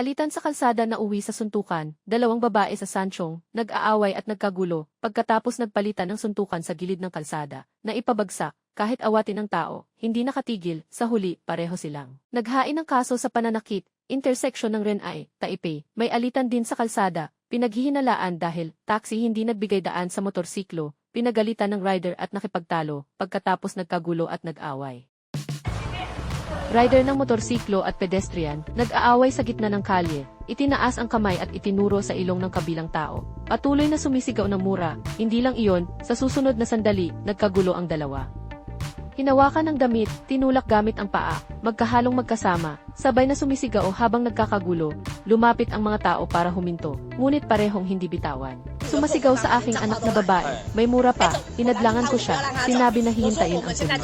Alitan sa kalsada na uwi sa suntukan, dalawang babae sa Sanchong, nag-aaway at nagkagulo, pagkatapos nagpalitan ng suntukan sa gilid ng kalsada, na ipabagsak, kahit awatin ng tao, hindi nakatigil, sa huli, pareho silang. Naghain ng kaso sa pananakit, intersection ng Renai, Taipei, may alitan din sa kalsada, pinaghihinalaan dahil taxi hindi nagbigay daan sa motorsiklo, pinagalitan ng rider at nakipagtalo, pagkatapos nagkagulo at nag-away. Rider ng motorsiklo at pedestrian, nag-aaway sa gitna ng kalye, itinaas ang kamay at itinuro sa ilong ng kabilang tao. Patuloy na sumisigaw ng mura, hindi lang iyon, sa susunod na sandali, nagkagulo ang dalawa. Hinawakan ng damit, tinulak gamit ang paa, magkahalong magkasama, sabay na sumisigaw habang nagkakagulo, lumapit ang mga tao para huminto, ngunit parehong hindi bitawan. Sumasigaw sa aking anak na babae. May mura pa. Inadlangan ko siya. Sinabi na hihintayin ang sumba.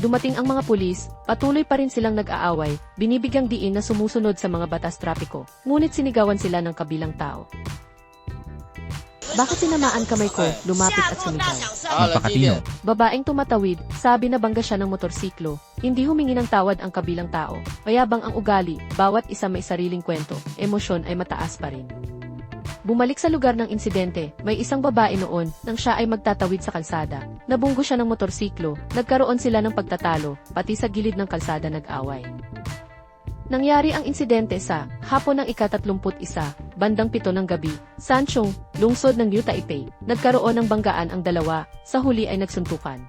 Dumating ang mga pulis, patuloy pa rin silang nag-aaway, binibigyang diin na sumusunod sa mga batas trapiko. Ngunit sinigawan sila ng kabilang tao. Bakit tinamaan kamay ko, lumapit at sumigaw? Ah, Napakatino. Babaeng tumatawid, sabi na bangga siya ng motorsiklo. Hindi humingi ng tawad ang kabilang tao. Mayabang ang ugali, bawat isa may sariling kwento, emosyon ay mataas pa rin. Bumalik sa lugar ng insidente, may isang babae noon nang siya ay magtatawid sa kalsada. Nabunggo siya ng motorsiklo, nagkaroon sila ng pagtatalo, pati sa gilid ng kalsada nag-away. Nangyari ang insidente sa hapon ng ika-31, bandang pito ng gabi, Sanchong, lungsod ng New Taipei. Nagkaroon ng banggaan ang dalawa, sa huli ay nagsuntukan.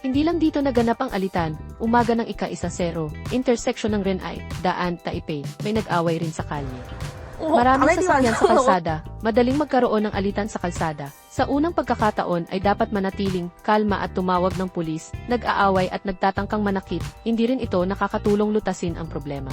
Hindi lang dito naganap ang alitan, umaga ng ika-isa zero, intersection ng Renai, Daan, Taipei, may nag-away rin sa kalye. Maraming sasakyan sa kalsada, madaling magkaroon ng alitan sa kalsada. Sa unang pagkakataon ay dapat manatiling kalma at tumawag ng pulis, nag-aaway at nagtatangkang manakit, hindi rin ito nakakatulong lutasin ang problema.